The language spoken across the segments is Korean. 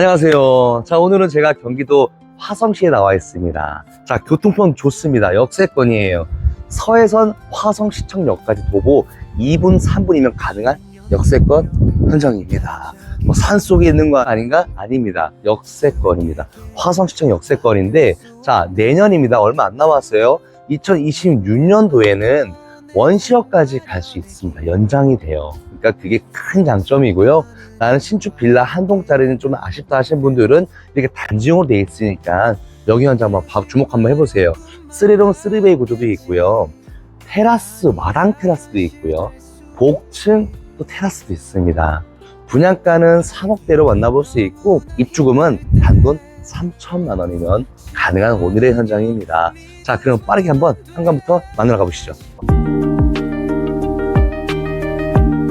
안녕하세요. 자, 오늘은 제가 경기도 화성시에 나와 있습니다. 자, 교통편 좋습니다. 역세권이에요. 서해선 화성시청역까지 도보 2분, 3분이면 가능한 역세권 현장입니다. 뭐 산 속에 있는 거 아닌가? 아닙니다. 역세권입니다. 화성시청 역세권인데, 자, 내년입니다. 얼마 안 남았어요. 2026년도에는 원시역까지 갈 수 있습니다. 연장이 돼요. 그러니까 그게 큰 장점이고요. 나는 신축 빌라 한 동짜리는 좀 아쉽다 하시는 분들은 이렇게 단지용으로 돼 있으니까 여기 현장 한번 봐- 주목 한번 해보세요. 3룸 3베이 구조도 있고요. 테라스, 마당 테라스도 있고요. 복층 또 테라스도 있습니다. 분양가는 3억대로 만나볼 수 있고 입주금은 단돈 3천만 원이면 가능한 오늘의 현장입니다. 자, 그럼 빠르게 한번 현관부터 만나러 가보시죠.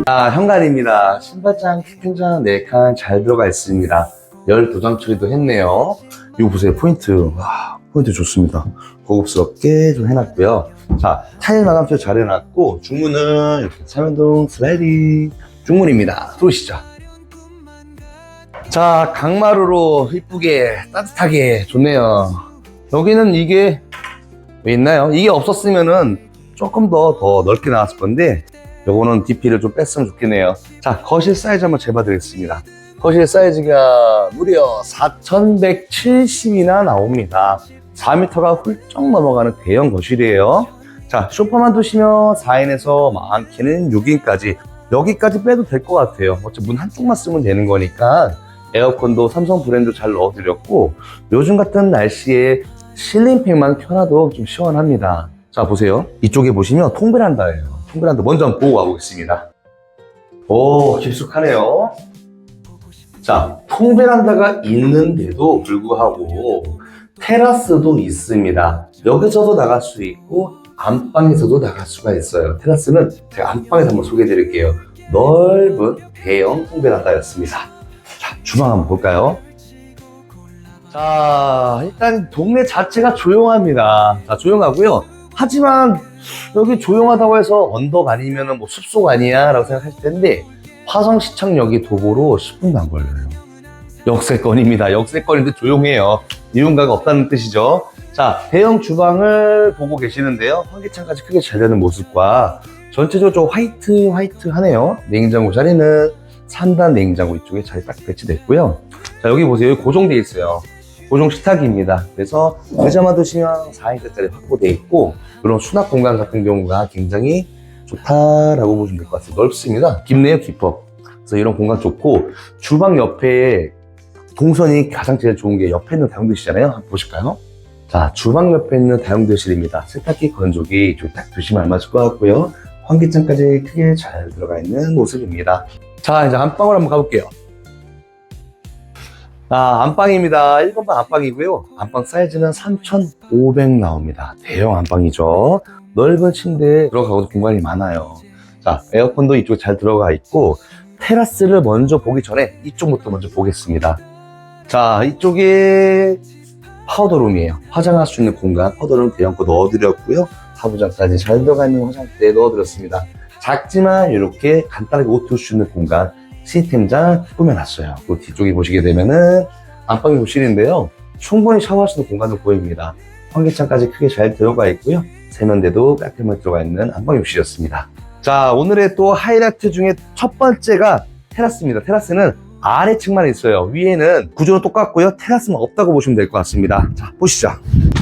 자, 현관입니다. 신발장, 킥텐장 4칸 잘 들어가 있습니다. 12장 처리도 했네요. 이거 보세요, 포인트. 와, 포인트 좋습니다. 고급스럽게 좀 해놨고요. 자, 타일 마감 처리 잘 해놨고, 중문은 이렇게 삼연동 슬라이딩 중문입니다. 들어오시죠. 자, 강마루로 이쁘게, 따뜻하게 좋네요. 여기는 이게 왜 있나요? 이게 없었으면은 조금 더, 더 넓게 나왔을 건데, 요거는 DP를 좀 뺐으면 좋겠네요. 자, 거실 사이즈 한번 재봐드리겠습니다. 거실 사이즈가 무려 4,170이나 나옵니다. 4m가 훌쩍 넘어가는 대형 거실이에요. 자, 쇼파만 두시면 4인에서 많게는 6인까지 여기까지 빼도 될 것 같아요. 어차피 문 한쪽만 쓰면 되는 거니까 에어컨도 삼성 브랜드 잘 넣어드렸고 요즘 같은 날씨에 실링팩만 켜놔도 좀 시원합니다. 자, 보세요. 이쪽에 보시면 통베란다예요. 통베란다 먼저 한번 보고 와보겠습니다. 오, 깊숙하네요. 자, 통베란다가 있는데도 불구하고 테라스도 있습니다. 여기서도 나갈 수 있고 안방에서도 나갈 수가 있어요. 테라스는 제가 안방에서 한번 소개해 드릴게요. 넓은 대형 통베란다였습니다. 자, 주방 한번 볼까요? 자, 일단 동네 자체가 조용합니다. 자, 조용하고요. 하지만 여기 조용하다고 해서 언덕 아니면 뭐 숲속 아니야 라고 생각하실 텐데 화성 시청역이 도보로 10분도 안 걸려요. 역세권입니다. 역세권인데 조용해요. 이용가가 없다는 뜻이죠. 자, 대형 주방을 보고 계시는데요. 환기창까지 크게 잘 되는 모습과 전체적으로 좀 화이트 화이트 하네요. 냉장고 자리는 3단 냉장고 이쪽에 잘딱 배치됐고요. 자, 여기 보세요. 고정되어 있어요. 고정 식탁입니다. 그래서 의자만 두시면 4인짜리 확보되어 있고 그런 수납 공간 같은 경우가 굉장히 좋다라고 보시면 될 것 같아요. 넓습니다. 깊네요, 깊어. 그래서 이런 공간 좋고 주방 옆에 동선이 가장 제일 좋은 게 옆에 있는 다용도실이잖아요. 한번 보실까요? 자, 주방 옆에 있는 다용도실입니다. 세탁기, 건조기 이쪽 딱 두시면 알맞을 것 같고요. 환기창까지 크게 잘 들어가 있는 모습입니다. 자, 이제 안방으로 한번 가볼게요. 아, 안방입니다. 1번방 안방이고요. 안방 사이즈는 3,500 나옵니다. 대형 안방이죠. 넓은 침대에 들어가고도 공간이 많아요. 자, 에어컨도 이쪽에 잘 들어가 있고, 테라스를 먼저 보기 전에 이쪽부터 먼저 보겠습니다. 자, 이쪽에 파우더룸이에요. 화장할 수 있는 공간, 파우더룸 대형 거 넣어드렸고요. 사부장까지 잘 들어가 있는 화장대에 넣어드렸습니다. 작지만 이렇게 간단하게 옷 둘 수 있는 공간, 시스템장 꾸며놨어요. 그 뒤쪽에 보시게 되면은 안방이 욕실인데요. 충분히 샤워할 수 있는 공간도 보입니다. 환기창까지 크게 잘 들어가 있고요. 세면대도 깔끔하게 들어가 있는 안방 욕실이었습니다. 자, 오늘의 또 하이라이트 중에 첫 번째가 테라스입니다. 테라스는 아래층만 있어요. 위에는 구조는 똑같고요. 테라스만 없다고 보시면 될 것 같습니다. 자, 보시죠.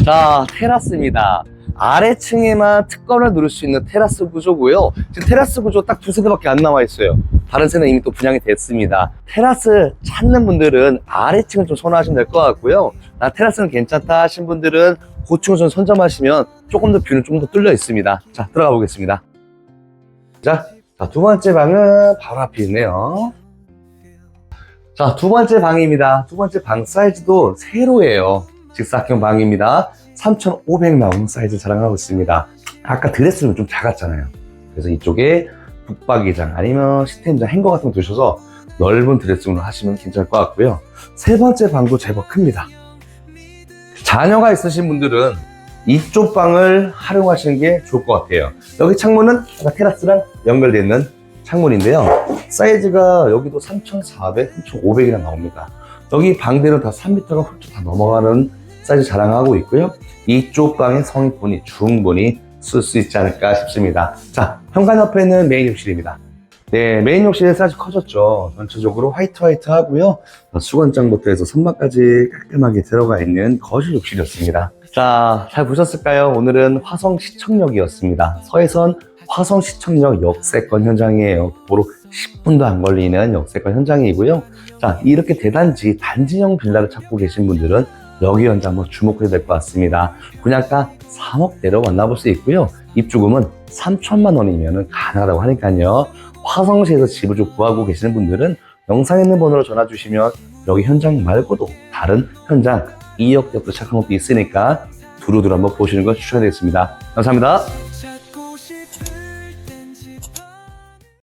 자, 테라스입니다. 아래층에만 특권을 누릴 수 있는 테라스 구조고요. 지금 테라스 구조 딱 두 세대밖에 안 남아 있어요. 다른 세대는 이미 또 분양이 됐습니다. 테라스 찾는 분들은 아래층을 좀 선호하시면 될 것 같고요. 나 테라스는 괜찮다 하신 분들은 고층을 좀 선점하시면 조금 더 뷰는 좀 더 뚫려 있습니다. 자, 들어가 보겠습니다. 자, 자, 두 번째 방은 바로 앞에 있네요. 자, 두 번째 방입니다. 두 번째 방 사이즈도 세로예요. 직사각형 방입니다. 3,500 나오는 사이즈 자랑하고 있습니다. 아까 드레스룸은 좀 작았잖아요. 그래서 이쪽에 북박이장 아니면 시스템장 행거 같은 거 두셔서 넓은 드레스룸을 하시면 괜찮을 것 같고요. 세 번째 방도 제법 큽니다. 자녀가 있으신 분들은 이쪽 방을 활용하시는 게 좋을 것 같아요. 여기 창문은 테라스랑 연결되어 있는 창문인데요. 사이즈가 여기도 3,400, 3,500이나 나옵니다. 여기 방대로 다 3m가 훌쩍 다 넘어가는 사이즈 자랑하고 있고요. 이쪽 방에 성인분이 충분히 쓸 수 있지 않을까 싶습니다. 자, 현관 옆에는 메인 욕실입니다. 네, 메인 욕실의 사이즈 커졌죠. 전체적으로 화이트 화이트 하고요. 수건장부터 해서 선반까지 깔끔하게 들어가 있는 거실 욕실이었습니다. 자, 잘 보셨을까요? 오늘은 화성 시청역이었습니다. 서해선 화성 시청역 역세권 현장이에요. 도로 10분도 안 걸리는 역세권 현장이고요. 자, 이렇게 대단지 단지형 빌라를 찾고 계신 분들은 여기 현장 한번 주목해야 될 것 같습니다. 분양가 3억대로 만나볼 수 있고요. 입주금은 3천만 원이면 가능하다고 하니까요. 화성시에서 집을 좀 구하고 계시는 분들은 영상에 있는 번호로 전화 주시면 여기 현장 말고도 다른 현장 2억대부터 시작한 것도 있으니까 두루두루 한번 보시는 걸 추천드리겠습니다. 감사합니다.